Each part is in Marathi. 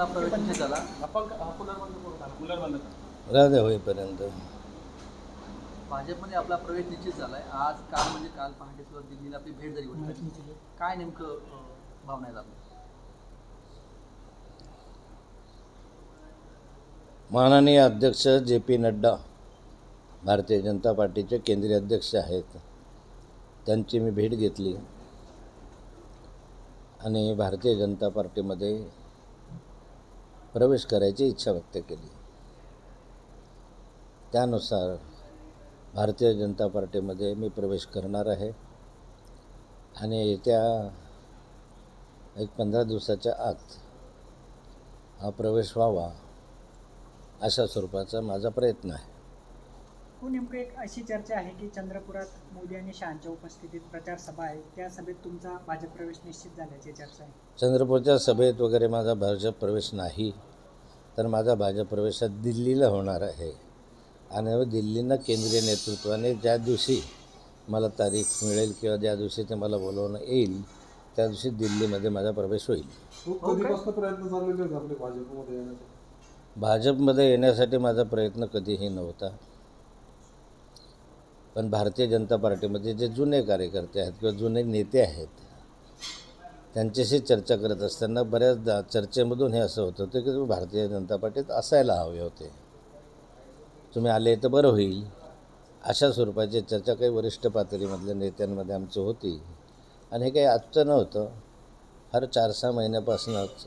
आपला प्रवेश निश्चित झाला. राहू द्या होईपर्यंत. भाजपमध्ये आपला प्रवेश निश्चित झालाय. आज काल म्हणजे काल पहाटे सुद्धा दिल्लीला आपली भेट झाली होती. काय नेमकं अं, भावना आहेत आपल्या? माननीय अध्यक्ष जे पी नड्डा भारतीय जनता पार्टीचे केंद्रीय अध्यक्ष आहेत. त्यांची मी भेट घेतली. आणि भारतीय जनता पार्टीमध्ये प्रवेश करायची इच्छा व्यक्त केली. त्यानुसार भारतीय जनता पार्टीमध्ये मी प्रवेश करणार आहे. आणि येत्या एक पंधरा दिवसाच्या आत हा प्रवेश व्हावा अशा स्वरूपाचा माझा प्रयत्न आहे. हो नेमकं एक अशी चर्चा आहे की चंद्रपुरात मोदी आणि शहांच्या उपस्थितीत प्रचार सभा आहे. त्या सभेत तुमचा भाजप प्रवेश निश्चित झाल्याची चर्चा आहे. चंद्रपूरच्या सभेत वगैरे माझा भाजप प्रवेश नाही तर माझा भाजप प्रवेश हा दिल्लीला होणार आहे. आणि दिल्लीनं केंद्रीय नेतृत्वाने ज्या दिवशी मला तारीख मिळेल किंवा ज्या दिवशी ते मला बोलवणं येईल त्या दिवशी दिल्लीमध्ये माझा प्रवेश होईल. खूप कधीपासून प्रयत्न चाललेले आहेत आपले भाजपमध्ये येण्याचे? भाजपमध्ये येण्यासाठी माझा प्रयत्न कधीही नव्हता. पण भारतीय जनता पार्टीमध्ये जे जुने कार्यकर्ते आहेत किंवा जुने नेते आहेत त्यांच्याशी चर्चा करत असताना बऱ्याचदा चर्चेमधून हे असं होत होतं की तुम्ही भारतीय जनता पार्टीत असायला हवे होते. तुम्ही आले तर बरं होईल. अशा स्वरूपाची चर्चा काही वरिष्ठ पातळीमधल्या नेत्यांमध्ये आमची होती. आणि हे काही आजचं नव्हतं. हर चार सहा महिन्यापासूनच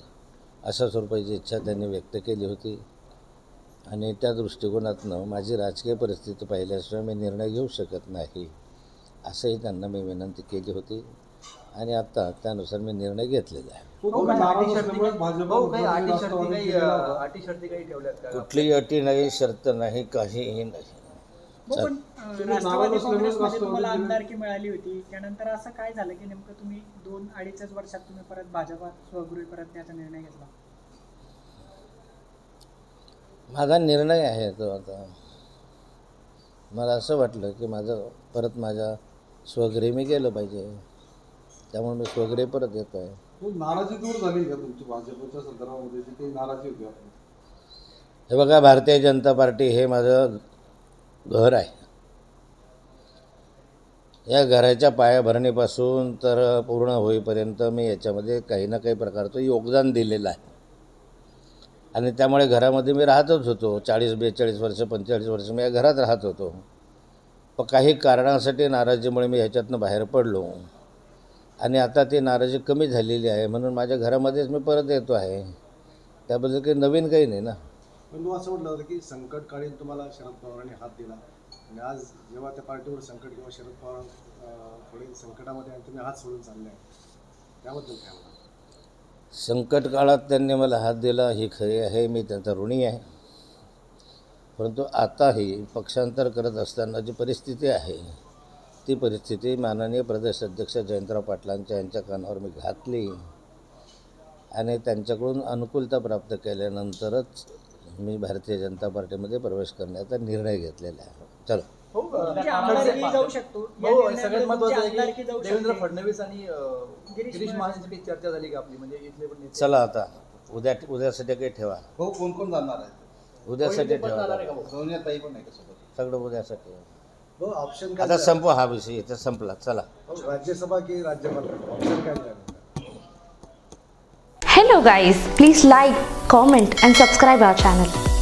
अशा स्वरूपाची इच्छा त्यांनी व्यक्त केली होती. आणि त्या दृष्टिकोनातनं माझी राजकीय परिस्थिती पाहिल्याशिवाय मी निर्णय घेऊ शकत नाही असंही त्यांना मी विनंती केली होती. आणि आता त्यानुसार मी निर्णय घेतलेला आहे. हो, हो, का? कुठलीही अटी नाही शर्त नाही काहीही नाही. हो पण राष्ट्रवादी काँग्रेसमध्ये तुम्हाला राष्ट्रवादी- आमदारकी मिळाली होती. त्यानंतर असं काय झालं की नेमकं तुम्ही दोन अडीचच वर्षात तुम्ही परत भाजपात स्वगृही परतण्याचा निर्णय घेतला? माझा निर्णय आहे तो आता. मला असं वाटलं की माझं परत माझ्या स्वगृही मी गेलं पाहिजे. त्यामुळे मी स्वगृही परत येतो आहे. नाराजी दूर झाली का तुमची भाजपच्या संदर्भामध्ये काही नाराजी होती हे बघा भारतीय जनता पार्टी हे माझं घर आहे. या घराच्या पायाभरणीपासून तर पूर्ण होईपर्यंत मी याच्यामध्ये काही ना काही प्रकारचं योगदान दिलेलं आहे. आणि त्यामुळे घरामध्ये मी राहतच होतो. चाळीस बेचाळीस वर्ष पंचेचाळीस वर्ष मी या घरात राहत होतो. पण काही कारणासाठी नाराजीमुळे मी ह्याच्यातनं बाहेर पडलो. आणि आता ती नाराजी कमी झालेली आहे म्हणून माझ्या घरामध्येच मी परत येतो आहे. त्याबद्दल काही नवीन काही नाही ना. पण तू असं म्हटलं होतं की संकटकाळीन तुम्हाला शरद पवारांनी हात दिला. आणि आज जेव्हा त्या पार्टीवर संकट किंवा शरद पवार थोडे संकटामध्ये आहे, तुम्ही हात सोडून चालले आहे त्याबद्दल काय म्हणा संकट काळात त्यांनी मला हात दिला हे खरी आहे मी त्यांचा ऋणी आहे. परंतु आताही पक्षांतर करत असताना जी परिस्थिती आहे ती परिस्थिती माननीय प्रदेश अध्यक्ष जयंतराव पाटलांच्या यांच्या कानावर मी घातली आणि त्यांच्याकडून अनुकूलता प्राप्त केल्यानंतरच मी भारतीय जनता पार्टीमध्ये प्रवेश करण्याचा निर्णय घेतलेला आहे. चलो. हो अं, आमदारकी जाऊ शकतो. या हो निर्णयामुळे सगळ्यात तुमची महत्वाचं आमदारकी जाऊ देवेंद्र शकते. फडणवीस आणि अं, गिरीश गिरीश महाजन. महाजनची काही चर्चा झाली का आपली? म्हणजे इथले पण नेते चला आता. उद्या उद्यासाठी काही ठेवा. हो कोण कोण जाणार आहे? उद्यासाठी पण जाणार आहे ठेवा का भाऊ? सोनिया ताई पण आहे का सोबत? सगळं उद्यासाठी हो ऑप्शन आता संपू हा विषय इथं संपला. चला. राज्यसभा की राज्यपाल? ऑप्शन काय द्याल? Hello guys, please like, comment and subscribe our channel.